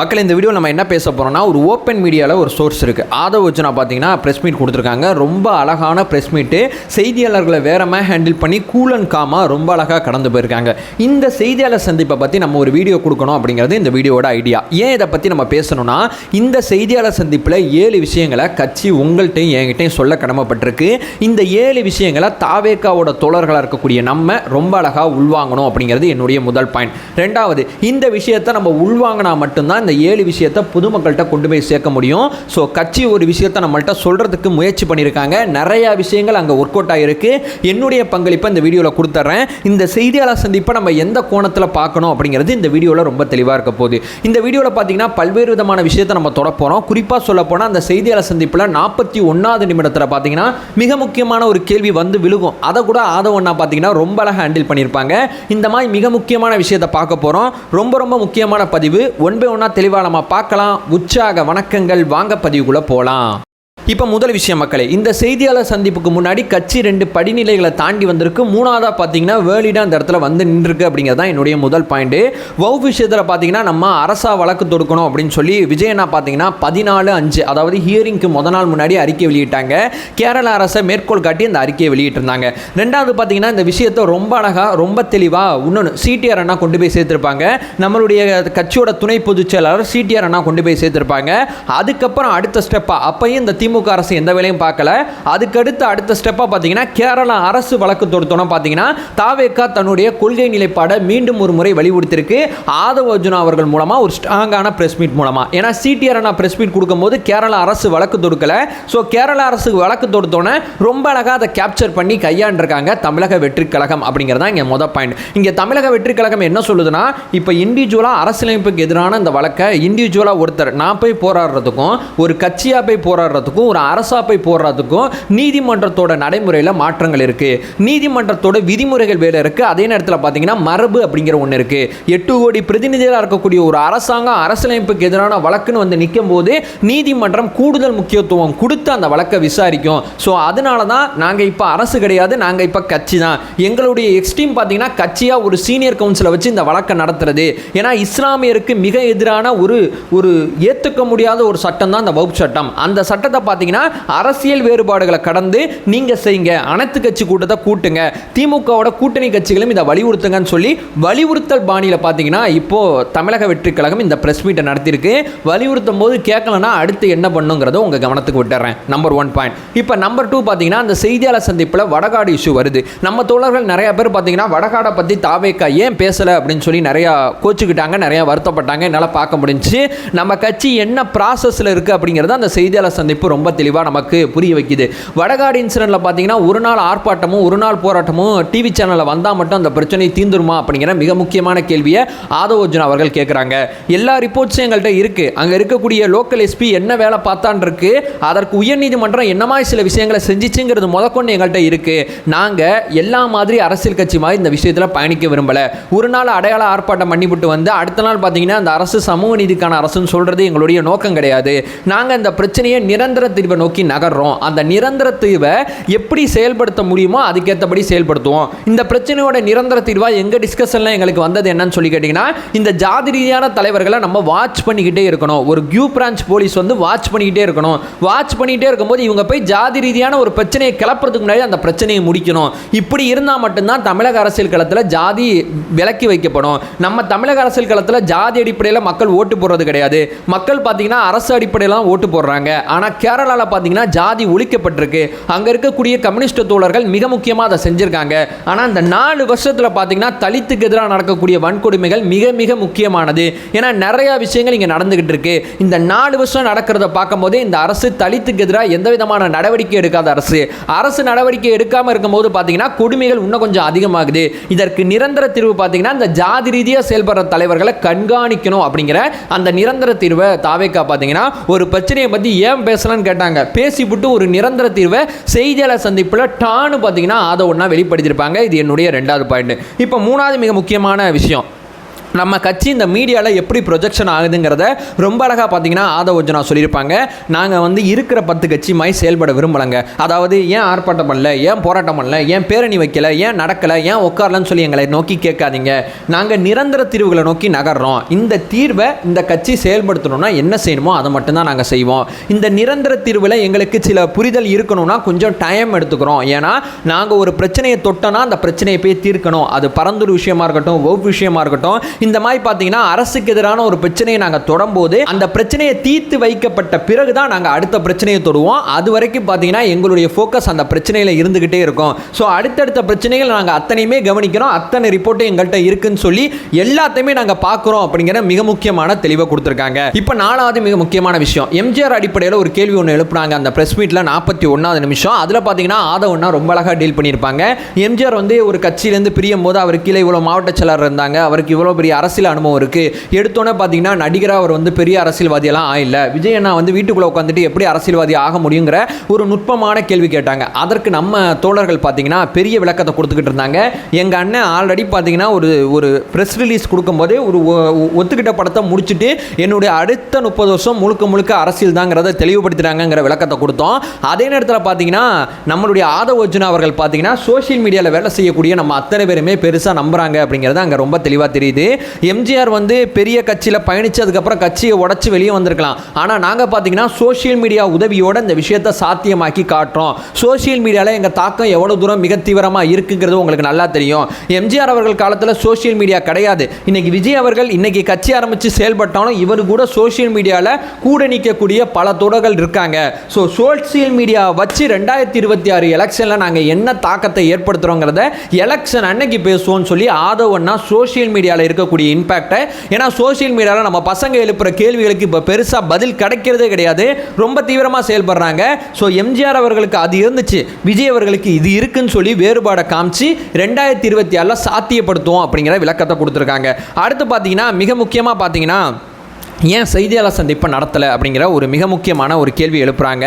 மக்கள் இந்த வீடியோ நம்ம என்ன பேச போகிறோம்னா ஒரு ஓப்பன் மீடியாவில் ஒரு சோர்ஸ் இருக்குது அதை வச்சு நான் பார்த்தீங்கன்னா ப்ரெஸ் மீட் கொடுத்துருக்காங்க. ரொம்ப அழகான ப்ரெஸ் மீட்டு செய்தியாளர்களை வேறமாக ஹேண்டில் பண்ணி கூல் அண்ட் காமாக ரொம்ப அழகாக கடந்து போயிருக்காங்க. இந்த செய்தியாளர் சந்திப்பை பற்றி நம்ம ஒரு வீடியோ கொடுக்கணும் அப்படிங்கிறது இந்த வீடியோட ஐடியா ஏன் இதை பற்றி நம்ம பேசணும்னா இந்த செய்தியாளர் சந்திப்பில் ஏழு விஷயங்களை கட்சி உங்கள்கிட்டையும் என்கிட்டையும் சொல்ல கடமைப்பட்டிருக்கு. இந்த ஏழு விஷயங்களை தாவேக்காவோட தோழர்களாக இருக்கக்கூடிய நம்ம ரொம்ப அழகாக உள்வாங்கணும் அப்படிங்கிறது என்னுடைய முதல் பாயிண்ட் ரெண்டாவது இந்த விஷயத்தை நம்ம உள்வாங்கினா மட்டும்தான் இந்த ஏழு விஷயத்தை பொதுமக்கள்கிட்ட கொண்டு போய் சேர்க்க முடியும். ஸோ கட்சி ஒரு விஷயத்தை நம்மள்கிட்ட சொல்கிறதுக்கு முயற்சி பண்ணியிருக்காங்க. நிறையா விஷயங்கள் அங்கே ஒர்க் அவுட் ஆகிருக்கு என்னுடைய பங்களிப்பை இந்த வீடியோவில் கொடுத்துட்றேன் இந்த செய்தியாளர் சந்திப்பை நம்ம எந்த கோணத்தில் பார்க்கணும் அப்படிங்கிறது இந்த வீடியோவில் ரொம்ப தெளிவாக இருக்க போகுது. இந்த வீடியோவில் பார்த்தீங்கன்னா பல்வேறு விதமான விஷயத்தை நம்ம தொடப்போகிறோம் குறிப்பாக சொல்ல போனால் அந்த செய்தியாளர் சந்திப்பில் நாற்பத்தி ஒன்றாவது நிமிடத்தில் பார்த்தீங்கன்னா மிக முக்கியமான ஒரு கேள்வி வந்து விழுகும். அதை கூட ஆதவண்ணா பார்த்தீங்கன்னா ரொம்ப அழகாக ஹேண்டில் பண்ணியிருப்பாங்க. இந்த மாதிரி மிக முக்கியமான விஷயத்தை பார்க்க போகிறோம் ரொம்ப ரொம்ப முக்கியமான பதிவு ஒன் பை ஒன்றா தெளிவாக நம்ம பார்க்கலாம். உற்சாக வணக்கங்கள் வாங்க பதிவுக்குள்ளே போகலாம் இப்போ முதல் விஷயம் மக்களே இந்த செய்தியாளர் சந்திப்புக்கு முன்னாடி கட்சி ரெண்டு படிநிலைகளை தாண்டி வந்திருக்கு. மூணாவதாக பார்த்தீங்கன்னா வேலிடா அந்த இடத்துல வந்து நின்றுருக்கு அப்படிங்கிறது தான் என்னுடைய முதல் பாயிண்ட்டு வவு விஷயத்தில் பார்த்தீங்கன்னா நம்ம அரசா வழக்கு தொடுக்கணும் அப்படின்னு சொல்லி விஜயனா பார்த்தீங்கன்னா பதினாலு அஞ்சு அதாவது ஹியரிங்க்கு முத நாள் முன்னாடி அறிக்கை வெளியிட்டாங்க. கேரள அரசை மேற்கோள் காட்டி இந்த அறிக்கையை வெளியிட்டிருந்தாங்க. ரெண்டாவது பார்த்தீங்கன்னா இந்த விஷயத்தை ரொம்ப அழகாக ரொம்ப தெளிவாக இன்னொன்று சிடிஆர் அண்ணா கொண்டு போய் சேர்த்துருப்பாங்க. நம்மளுடைய கட்சியோட துணை பொதுச் செயலாளர் சிடிஆர் அண்ணா கொண்டு போய் சேர்த்துருப்பாங்க. அதுக்கப்புறம் அடுத்த ஸ்டெப்பாக அப்பையும் இந்த திமுக அரசு எந்த வேலையும் பார்க்கல. அதுக்கடுத்து அடுத்த ஸ்டெப்பாக பார்த்தீங்கன்னா கேரளா அரசு வழக்கு தொடுத்தோன்னா பார்த்தீங்கன்னா தாவேக்கா தன்னுடைய கொள்கை நிலைப்பாடை மீண்டும் ஒரு முறை வலியுறுத்திருக்கு ஆதவ அர்ஜுனா அவர்கள் மூலமாக ஒரு ஸ்ட்ராங்கான ப்ரெஸ் மீட் மூலமாக ஏன்னா சிடிஆர் நான் ப்ரெஸ் மீட் கொடுக்கும்போது கேரளா அரசு வழக்கு தொடுக்கல. ஸோ கேரளா அரசு வழக்கு தொடுத்தோன்னே ரொம்ப அழகாக அதை கேப்சர் பண்ணி கையாண்டிருக்காங்க தமிழக வெற்றி கழகம் அப்படிங்கிறதா இங்கே மொதல் பாயிண்ட் இங்கே தமிழக வெற்றி கழகம் என்ன சொல்லுதுன்னா இப்போ இண்டிவிஜுவலாக அரசியலமைப்புக்கு எதிரான இந்த வழக்கை இண்டிவிஜுவலாக ஒருத்தர் நான் போய் போராடுறதுக்கும் ஒரு கட்சியாக போய் போராடுறதுக்கும் ஒரு அரசா போய் போடுறதுக்கும் நீதிமன்றத்தோட நடைமுறையில் மாற்றங்கள் இருக்குது நீதிமன்றத்தோட விதிமுறைகள் வேறு இருக்குது அதே நேரத்தில் பார்த்தீங்கன்னா மரபு அப்படிங்கிற ஒன்று இருக்குது எட்டு கோடி பிரதிநிதிகளாக இருக்கக்கூடிய ஒரு அரசாங்கம் அரசியலமைப்புக்கு எதிரான வழக்குன்னு வந்து நிற்கும் போது நீதிமன்றம் கூடுதல் முக்கியத்துவம் கொடுத்து அந்த வழக்கை விசாரிக்கும். ஸோ அதனால தான் நாங்கள் இப்போ அரசு கிடையாது நாங்கள் இப்போ கட்சி தான். எங்களுடைய எக்ஸ்ட்ரீம் பார்த்தீங்கன்னா கட்சியாக ஒரு சீனியர் கவுன்சிலை வச்சு இந்த வழக்கை நடத்துறது. ஏன்னா இஸ்லாமியருக்கு மிக எதிரான ஒரு ஒரு ஏற்றுக்க முடியாத ஒரு சட்டம் தான் அந்த வகுப்பு சட்டம். அந்த சட்டத்தை பார்த்தீங்கன்னா அரசியல் வேறுபாடுகளை கடந்து நீங்கள் செய்யுங்க. அனைத்து கட்சி கூட்டத்தை கூட்டுங்க. திமுகவோட கூட்டணி கட்சிகளும் இதை வலியுறுத்துங்கன்னு சொல்லி வலியுறுத்தல் பாணியில் பார்த்தீங்கன்னா இப்போது தமிழக வெற்றி கழகம் இந்த ப்ரெஸ் மீட்டை நடத்தியிருக்கு. வலியுறுத்தும் போது கேட்கலன்னா அடுத்து என்ன பண்ணுங்கிறத உங்கள் கவனத்துக்கு விட்டுறேன். நம்பர் ஒன் பாயிண்ட் இப்போ நம்பர் டூ பார்த்தீங்கன்னா அந்த செய்தியாளர் சந்திப்பில் வடகாடு இஷ்யூ வருது. நம்ம தோழர்கள் நிறைய பேர் பார்த்தீங்கன்னா வடகாடை பற்றி தாவேக்கா ஏன் பேசலை அப்படின்னு சொல்லி நிறையா கோச்சுக்கிட்டாங்க நிறையா வருத்தப்பட்டாங்க. என்னால் பார்க்க முடிஞ்சு நம்ம கட்சி என்ன ப்ராசஸில் இருக்குது அப்படிங்கிறத அந்த செய்தியாளர் சந்திப்பு ரொம்ப தெளிவாக நமக்கு புரிய வைக்குது. வடகாடு இன்சிடென்ட்டில் பார்த்தீங்கன்னா ஒரு நாள் ஆர்ப்பாட்டமும் ஒரு நாள் போராட்டமும் டிவி சேனலில் வந்தால் மட்டும் அந்த பிரச்சனை தீந்துருமா அப்படிங்கிற மிக முக்கியமான கேள்வியை ஆதவோஜன் அவர்கள் கேட்குறாங்க எல்லா ரிப்போர்ட்ஸும் எங்கள்கிட்ட இருக்குது அங்கே இருக்கக்கூடிய லோக்கல் எஸ்பி என்ன வேலை பார்த்தான் இருக்கு அதற்கு உயர்நீதிமன்றம் என்னமா சில விஷயங்களை செஞ்சிச்சுங்கிறது முதற்கொண்டு எங்கள்கிட்ட இருக்குது நாங்கள் எல்லா மாதிரி அரசியல் கட்சி மாதிரி இந்த விஷயத்தில் பயணிக்க விரும்பலை. ஒரு நாள் அடையாள ஆர்ப்பாட்டம் பண்ணிவிட்டு வந்து அடுத்த நாள் பார்த்தீங்கன்னா அந்த அரசு சமூக நீதிக்கான அரசுன்னு சொல்கிறது எங்களுடைய நோக்கம் கிடையாது. நாங்கள் இந்த பிரச்சனையை நிரந்தர தீர்வை நோக்கி நகர்றோம். அந்த நிரந்தர தீர்வை எப்படி செயல்படுத்த முடியுமோ அதுக்கேற்றபடி செயல்படுத்துவோம். இந்த பிரச்சனையோட நிரந்தர தீர்வாக எங்கள் டிஸ்கஷனில் எங்களுக்கு வந்தது என்னன்னு சொல்லி கேட்டிங்கன்னா இந்த ஜாதி ரீதியான தலைவர்களை நம்ம வாட்ச் பண்ணிக்கிட்டே இருக்கணும். ஒரு கியூ பிரான்ச் போலீஸ் வந்து வாட்ச் பண்ணிக்கிட்டே இருக்கணும். வாட்ச் பண்ணிக்கிட்டே இருக்கும்போது இவங்க போய் ஜாதி ரீதியான ஒரு பிரச்சனையை கிளப்புறதுக்கு முன்னாடி அந்த பிரச்சனையை முடிக்கணும். இப்படி இருந்தால் மட்டும்தான் தமிழக அரசியல் களத்தில் ஜாதி விலக்கி வைக்கப்படும். நம்ம தமிழக அரசியல் களத்தில் ஜாதி அடிப்படையில் மக்கள் ஓட்டு போடுறது கிடையாது. மக்கள் பார்த்தீங்கன்னா அரசு அடிப்படையில் தான் ஓட்டு போடுறாங்க. ஆனால் கேரளாவில் பார்த்தீங்கன்னா ஜாதி ஒழிக்கப்பட்டிருக்கு. அங்கே இருக்கக்கூடிய கம்யூனிஸ்ட் தோழர்கள் மிக முக்கியமாக அதை செஞ்சுருக்காங்க. ஆனால் இந்த நாலு வருஷத்தில் பார்த்தீங்கன்னா தலித்துக்கு எதிராக நடக்கக்கூடிய வன்கொடுமைகள் மிக மிக முக்கியமானது. ஏன்னா நிறையா விஷயங்கள் இங்கே நடந்துகிட்டு இருக்கு. இந்த நாலு வருஷம் நடக்கிறத பார்க்கும்போது இந்த அரசு தலித்துக்கு எதிராக எந்த விதமான நடவடிக்கை எடுக்காத அரசு. அரசு நடவடிக்கை எடுக்காமல் இருக்கும்போது பார்த்தீங்கன்னா கொடுமைகள் இன்னும் கொஞ்சம் அதிகமாகுது. இதற்கு நிரந்தர தீர்வு பார்த்தீங்கன்னா இந்த ஜாதி ரீதியாக செயல்படுற தலைவர்களை கண்காணிக்கணும் அப்படிங்கிற அந்த நிரந்தர தீர்வை தாவேக்கா பார்த்தீங்கன்னா ஒரு பிரச்சனையை பற்றி ஏன் பேசலான்னு கேட்டாங்க. பேசிவிட்டு ஒரு நிரந்தர தீர்வை செய்தியாளர் சந்திப்பில் டான்னு பார்த்தீங்கன்னா அதை ஒன்றா வெளிப்படுத்தியிருப்பாங்க. இது என்னுடைய ரெண்டாவது பாயிண்ட் இப்போ மூணாவது மிக முக்கியமான விஷயம். நம்ம கட்சி இந்த மீடியாவில் எப்படி ப்ரொஜெக்ஷன் ஆகுதுங்கிறத ரொம்ப அழகாக பார்த்தீங்கன்னா ஆதவோஜனா சொல்லியிருப்பாங்க. நாங்கள் வந்து இருக்கிற பத்து கட்சி மாதிரி செயல்பட விரும்பலைங்க. அதாவது ஏன் ஆர்ப்பாட்டம் பண்ணல ஏன் போராட்டம் பண்ணல ஏன் பேரணி வைக்கல ஏன் நடக்கலை ஏன் உட்காரலன்னு சொல்லி எங்களை நோக்கி கேட்காதீங்க. நாங்கள் நிரந்தர தீர்வுகளை நோக்கி நகர்றோம். இந்த தீர்வை இந்த கட்சி செயல்படுத்தணும்னா என்ன செய்யணுமோ அதை மட்டும்தான் நாங்கள் செய்வோம். இந்த நிரந்தர தீர்வில் எங்களுக்கு சில புரிதல் இருக்கணும்னா கொஞ்சம் டைம் எடுத்துக்கிறோம். ஏன்னா நாங்கள் ஒரு பிரச்சனையை தொட்டோன்னா அந்த பிரச்சனையை போய் தீர்க்கணும். அது பரந்தூர் விஷயமா இருக்கட்டும் ஒவ்வொரு விஷயமா இருக்கட்டும் இந்த மாதிரி பார்த்தீங்கன்னா அரசுக்கு எதிரான ஒரு பிரச்சனையை நாங்கள் தொடரும்போது அந்த பிரச்சனையை தீர்த்து வைக்கப்பட்ட பிறகு தான் நாங்கள் அடுத்த பிரச்சனையை தொடுவோம். அது வரைக்கும் பார்த்தீங்கன்னா எங்களுடைய ஃபோக்கஸ் அந்த பிரச்சனையில் இருந்துக்கிட்டே இருக்கும். ஸோ அடுத்தடுத்த பிரச்சனைகள் நாங்கள் அத்தனையுமே கவனிக்கிறோம். அத்தனை ரிப்போர்ட்டும் எங்கள்கிட்ட இருக்குன்னு சொல்லி எல்லாத்தையுமே நாங்கள் பார்க்குறோம் அப்படிங்கிற மிக முக்கியமான தெளிவை கொடுத்துருக்காங்க. இப்போ நாலாவது மிக முக்கியமான விஷயம். எம்ஜிஆர் அடிப்படையில் ஒரு கேள்வி ஒன்று எழுப்புனாங்க. அந்த ப்ரெஸ் மீட்டில் நாற்பத்தி ஒன்றாவது நிமிஷம். அதில் பார்த்தீங்கன்னா ஆதவன்னா ரொம்ப அழகாக டீல் பண்ணியிருப்பாங்க. எம்ஜிஆர் வந்து ஒரு கட்சியிலேருந்து பிரியும் போது அவர் கீழே இவ்வளோ மாவட்ட செயலர் இருந்தாங்க. அவருக்கு இவ்வளோ பெரிய அரசியல் அனுபவம் இருக்குது எடுத்தோன்னே பார்த்தீங்கன்னா நடிகராக அவர் வந்து பெரிய அரசியல்வாதியெல்லாம் ஆயில்ல. விஜய் அண்ணா வந்து வீட்டுக்குள்ளே உட்காந்துட்டு எப்படி அரசியல்வாதி ஆக முடியுங்கிற ஒரு நுட்பமான கேள்வி கேட்டாங்க. அதற்கு நம்ம தோழர்கள் பார்த்தீங்கன்னா பெரிய விளக்கத்தை கொடுத்துக்கிட்டு இருந்தாங்க. எங்கள் அண்ணன் ஆல்ரெடி பார்த்தீங்கன்னா ஒரு ஒரு ப்ரெஸ் ரிலீஸ் கொடுக்கும்போதே ஒரு ஒ- ஒத்துக்கிட்ட படத்தை முடிச்சுட்டு என்னுடைய அடுத்த முப்பது வருஷம் முழுக்க முழுக்க அரசியல் தாங்கிறத தெளிவுபடுத்துகிறாங்கங்கிற விளக்கத்தை கொடுத்தோம். அதே நேரத்தில் பார்த்தீங்கன்னா நம்மளுடைய ஆதவ அர்ஜுனா அவர்கள் பார்த்தீங்கன்னா சோஷியல் மீடியாவில் வேலை செய்யக்கூடிய நம்ம அத்தனை பேருமே பெருசாக நம்புகிறாங்க அப்படிங்கிறது அங்கே ரொம்ப தெளிவாக தெரியுது. எம்ஜிஆர் வந்து பெரிய கட்சியில் பயணித்ததுக்கப்புறம் கட்சியை உடச்சி வெளியே வந்திருக்கலாம். ஆனால் நாங்கள் பார்த்தீங்கன்னா சோஷியல் மீடியா உதவியோட இந்த விஷயத்தை சாத்தியமாக்கி காட்டுறோம். சோஷியல் மீடியாவில் எங்கள் தாக்கம் எவ்வளோ தூரம் மிக தீவிரமாக இருக்குங்கிறது உங்களுக்கு நல்லா தெரியும். எம்ஜிஆர் அவர்கள் காலத்தில் சோஷியல் மீடியா கிடையாது. இன்னைக்கு விஜய் அவர்கள் இன்னைக்கு கட்சி ஆரம்பித்து செயல்பட்டாலும் இவர் கூட சோஷியல் மீடியாவில் கூட நிற்கக்கூடிய பல தொடர்கள் இருக்காங்க. ஸோ சோஷியல் மீடியா வச்சு ரெண்டாயிரத்தி இருபத்தி ஆறு எலெக்ஷனில் நாங்கள் என்ன தாக்கத்தை ஏற்படுத்துகிறோங்கிறத எலெக்ஷன் அன்னைக்கு பேசுவோம்னு சொல்லி ஆதவன்னா சோஷியல் மீடியாவில் இருக்க இருக்கக்கூடிய இம்பேக்டை ஏன்னா சோஷியல் மீடியாவில் நம்ம பசங்க எழுப்புற கேள்விகளுக்கு இப்போ பெருசாக பதில் கிடைக்கிறதே கிடையாது. ரொம்ப தீவிரமாக செயல்படுறாங்க. ஸோ எம்ஜிஆர் அவர்களுக்கு அது இருந்துச்சு. விஜய் அவர்களுக்கு இது இருக்குன்னு சொல்லி வேறுபாடை காமிச்சு ரெண்டாயிரத்தி இருபத்தி ஆறில் சாத்தியப்படுத்துவோம் அப்படிங்கிற விளக்கத்தை கொடுத்துருக்காங்க. அடுத்து பார்த்தீங்கன்னா மிக முக்கியமாக பார்த்தீங்கன்னா ஏன் செய்தியாளர் சந்திப்பை நடத்தலை அப்படிங்கிற ஒரு மிக முக்கியமான ஒரு கேள்வி எழுப்புறாங்க.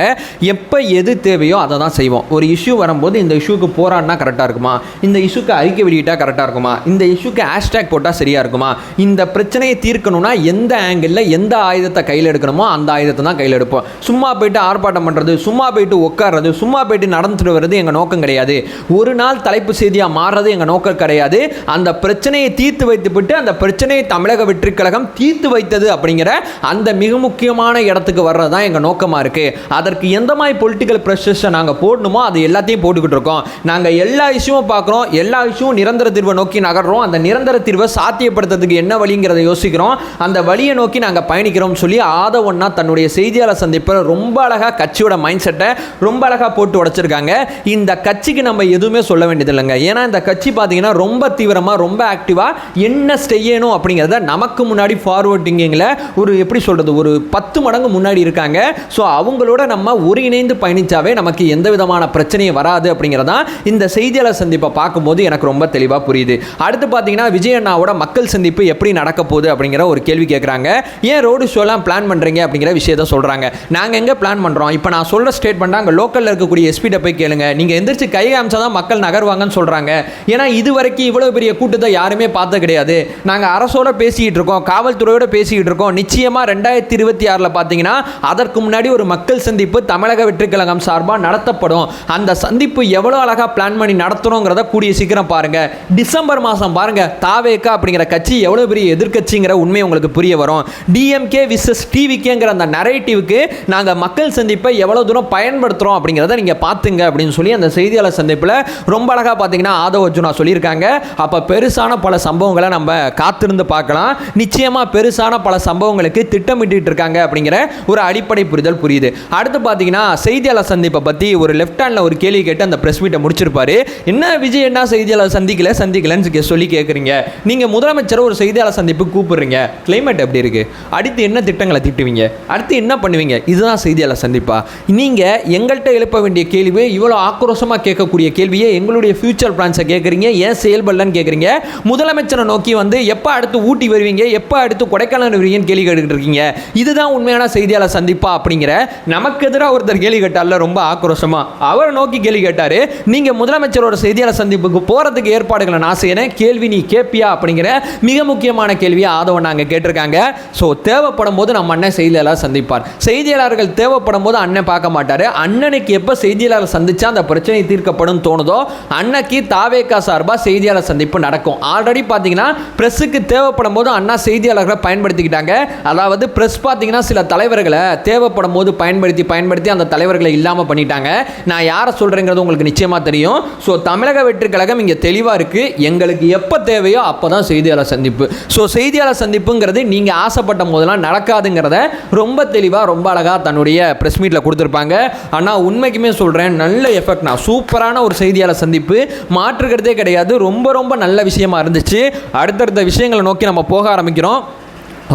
எப்போ எது தேவையோ அதை தான் செய்வோம். ஒரு இஷ்யூ வரும்போது இந்த இஷ்யூக்கு போராடினா கரெக்டாக இருக்குமா? இந்த இஷ்யூக்கு அறிக்கை வெளியிட்டால் கரெக்டாக இருக்குமா? இந்த இஷ்யூக்கு ஹேஷ்டேக் போட்டால் சரியாக இருக்குமா? இந்த பிரச்சனையை தீர்க்கணும்னா எந்த ஆங்கிளில் எந்த ஆயுதத்தை கையில் எடுக்கணுமோ அந்த ஆயுதத்தை தான் கையில் எடுப்போம். சும்மா போயிட்டு ஆர்ப்பாட்டம் பண்ணுறது சும்மா போயிட்டு உட்கார்றது சும்மா போயிட்டு நடந்துட்டு வர்றது எங்கள் நோக்கம் கிடையாது. ஒரு நாள் தலைப்பு செய்தியாக மாறுறது எங்கள் நோக்கம் கிடையாது. அந்த பிரச்சனையை தீர்த்து வைத்துவிட்டு அந்த பிரச்சனையை தமிழக வெற்றிக்கழகம் தீர்த்து வைத்தது அப்படிங்கிற அந்த மிக முக்கியமான இடத்துக்கு வர்றது தான் எங்கள் நோக்கமாக இருக்குது அதற்கு எந்த மாதிரி பொலிட்டிக்கல் ப்ரெஷர்ஸை நாங்கள் போடணுமோ அது எல்லாத்தையும் போட்டுக்கிட்டு இருக்கோம். நாங்கள் எல்லா இஷ்யூவும் பார்க்குறோம். எல்லா இஷ்யூவும் நிரந்தர தீர்வை நோக்கி நகர்றோம். அந்த நிரந்தர தீர்வை சாத்தியப்படுத்துறதுக்கு என்ன வழிங்கிறத யோசிக்கிறோம். அந்த வழியை நோக்கி நாங்கள் பயணிக்கிறோம்னு சொல்லி ஆதவன்னா தன்னுடைய செய்தியாளர் சந்திப்பில் ரொம்ப அழகாக கட்சியோட மைண்ட் செட்டை ரொம்ப அழகாக போட்டு உடைச்சிருக்காங்க. இந்த கட்சிக்கு நம்ம எதுவுமே சொல்ல வேண்டியது இல்லைங்க ஏன்னா இந்த கட்சி பார்த்தீங்கன்னா ரொம்ப தீவிரமாக ரொம்ப ஆக்டிவாக என்ன செய்யணும் அப்படிங்கிறத நமக்கு முன்னாடி ஃபார்வர்ட் திங்கிங்கில் ஒரு எப்படி சொல்கிறது ஒரு பத்து மடங்கு முன்னாடி இருக்காங்க. ஸோ அவங்களோட நம்ம ஒருங்கிணைந்து பயணிச்சாவே நமக்கு எந்த விதமான பிரச்சனையும் வராது அப்படிங்கிறதான் இந்த செய்தியாளர் சந்திப்பை பார்க்கும்போது எனக்கு ரொம்ப தெளிவாக புரியுது. அடுத்து பார்த்தீங்கன்னா விஜய் அண்ணாவோட மக்கள் சந்திப்பு எப்படி நடக்க போகுது அப்படிங்கிற ஒரு கேள்வி கேட்குறாங்க ஏன் ரோடு ஷோலாம் பிளான் பண்ணுறீங்க அப்படிங்கிற விஷயத்த சொல்கிறாங்க நாங்கள் எங்கே பிளான் பண்ணுறோம் இப்போ நான் சொல்கிற ஸ்டேட்மெண்ட்டாக அங்கே லோக்கலில் இருக்கக்கூடிய எஸ்பிட்ட போய் கேளுங்க. நீங்கள் எந்திரிச்சு கை காமிச்சா தான் மக்கள் நகர்வாங்கன்னு சொல்கிறாங்க ஏன்னா இது வரைக்கும் இவ்வளோ பெரிய கூட்டத்தை யாருமே பார்த்தது கிடையாது. நாங்கள் அரசோட பேசிக்கிட்டு இருக்கோம் காவல்துறையோட பேசிக்கிட்டு இருக்கோம். நிச்சயமாக ரெண்டாயிரத்தி இருபத்தி ஆறில் பார்த்தீங்கன்னா அதற்கு முன்னாடி ஒரு மக்கள் சந்திப்பு தமிழக வெற்றிக் கழகம் சார்பாக நடத்தப்படும். அந்த சந்திப்பு எவ்வளோ அழகாக பிளான் பண்ணி நடத்தணுங்கிறத கூடிய சீக்கிரம் பாருங்கள் டிசம்பர் மாதம் பாருங்கள் தாவேக்கா அப்படிங்கிற கட்சி எவ்வளோ பெரிய எதிர்க்கட்சிங்கிற உண்மை உங்களுக்கு புரிய வரும். டிஎம்கே விசஸ் டிவிகேங்கிற அந்த நரேட்டிவ்க்கு நாங்கள் மக்கள் சந்திப்பை எவ்வளோ தூரம் பயன்படுத்துகிறோம் அப்படிங்கிறத நீங்கள் பார்த்துங்க அப்படின்னு சொல்லி அந்த செய்தியாளர் சந்திப்பில் ரொம்ப அழகாக பார்த்தீங்கன்னா ஆதவ அர்ஜுனா சொல்லியிருக்காங்க. அப்போ பெருசான பல சம்பவங்களை நம்ம காத்திருந்து பார்க்கலாம். நிச்சயமாக பெருசான பல சம்பவங்களுக்கு திட்டமிட்டு இருக்காங்க அப்படிங்கிற ஒரு அடிப்படை புரிதல் புரியுது. அடுத்து பார்த்தீங்கன்னா செய்தியாளர் சந்திப்பை பற்றி ஒரு லெஃப்ட் ஹேண்டில் ஒரு கேள்வி கேட்டு அந்த ப்ரெஸ் மீட்டை முடிச்சிருப்பாரு. என்ன விஜய் என்ன செய்தியாளர் சந்திக்கல சந்திக்கலன்னு சொல்லி கேட்குறீங்க நீங்கள் முதலமைச்சர் ஒரு செய்தியாளர் சந்திப்பு கூப்பிடுறீங்க. கிளைமேட் எப்படி இருக்கு? அடுத்து என்ன திட்டங்களை திட்டுவீங்க? அடுத்து என்ன பண்ணுவீங்க? இதுதான் செய்தியாளர் சந்திப்பா. நீங்கள் எங்கள்கிட்ட எழுப்ப வேண்டிய கேள்வியை இவ்வளோ ஆக்ரோஷமாக கேட்கக்கூடிய கேள்வியை எங்களுடைய ஃபியூச்சர் பிளான்ஸை கேட்குறீங்க ஏன் செயல்படலன்னு கேட்குறீங்க முதலமைச்சரை நோக்கி வந்து எப்போ அடுத்து ஊட்டி வருவீங்க? எப்போ அடுத்து கொடைக்கானல் வருவீங்கன்னு கேள்வி கேட்டுக்கிட்டு இருக்கீங்க. இதுதான் உண்மையான செய்தியாளர் சந்திப்பா அப்படிங்கிற நமக்கு எதிராக ஒருத்தர் கேள்வி கேட்டார்ல ரொம்ப ஆக்ரோஷமா. அவரை நோக்கி கேள்வி கேட்டாரு. நீங்க முதலமைச்சரோட செய்தியாளர் சந்திப்புக்கு போறதுக்கு ஏற்பாடுகளை நான் செய்யறேன் கேள்வி நீ கேப்பியா அப்படிங்கிற மிக முக்கியமான கேள்வியை ஆதவன் நாங்கள் கேட்டிருக்காங்க. ஸோ தேவைப்படும் போது நம்ம அண்ணன் செய்தியாளர் சந்திப்பார். செய்தியாளர்கள் தேவைப்படும் போது அண்ணன் பார்க்க மாட்டார். அண்ணனுக்கு எப்போ செய்தியாளர் சந்திச்சா அந்த பிரச்சனை தீர்க்கப்படும் தோணுதோ அன்னைக்கு தாவேக்கா சார்பாக செய்தியாளர் சந்திப்பு நடக்கும். ஆல்ரெடி பார்த்தீங்கன்னா ப்ரெஸ்ஸுக்கு தேவைப்படும் போது அண்ணா செய்தியாளர்களை பயன்படுத்திக்கிட்டாங்க. அதாவது ப்ரெஸ் பார்த்தீங்கன்னா சில தலைவர்களை தேவைப்படும் போது பயன்படுத்தி பயன்படுத்தி அந்த தலைவர்களை இல்லாமல் பண்ணிட்டாங்க. நான் யாரை சொல்கிறேங்கிறது உங்களுக்கு நிச்சயமாக தெரியும். ஸோ தமிழக வெற்றி கழகம் இங்கே தெளிவாக இருக்குது எங்களுக்கு எப்போ தேவையோ அப்போ தான் செய்தியாளர் சந்திப்பு. ஸோ செய்தியாளர் சந்திப்புங்கிறது நீங்கள் ஆசைப்பட்ட போதெல்லாம் நடக்காதுங்கிறத ரொம்ப தெளிவாக ரொம்ப அழகாக தன்னுடைய ப்ரெஸ் மீட்டில் கொடுத்துருப்பாங்க. ஆனால் உண்மைக்குமே சொல்கிறேன் நல்ல எஃபெக்ட் நான். சூப்பரான ஒரு செய்தியாளர் சந்திப்பு. மாற்றுக்கிறதே கிடையாது. ரொம்ப ரொம்ப நல்ல விஷயமா இருந்துச்சு. அடுத்தடுத்த விஷயங்களை நோக்கி நம்ம போக ஆரம்பிக்கிறோம்.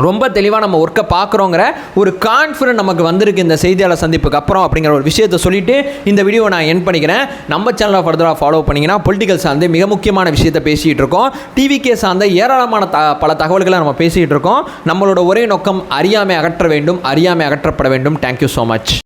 ரொம்ப தெளிவாக நம்ம ஒர்க்கை பார்க்குறோங்கிற ஒரு கான்ஃபிடன்ட் நமக்கு வந்திருக்கு இந்த செய்தியாளர் சந்திப்புக்கு. அப்புறம் அப்படிங்கிற ஒரு விஷயத்தை சொல்லிட்டு இந்த வீடியோவை நான் என் பண்ணிக்கிறேன். நம்ம சேனலை ஃபர்தராக ஃபாலோ பண்ணிங்கன்னா பொலிட்டிக்கல் சார்ந்து மிக முக்கியமான விஷயத்தை பேசிகிட்டு இருக்கோம். டிவிகே சார்ந்த ஏராளமான த பல தகவல்களை நம்ம பேசிகிட்டு இருக்கோம். நம்மளோட ஒரே நோக்கம் அறியாமை அகற்ற வேண்டும் அறியாமை அகற்றப்பட வேண்டும். Thank you so much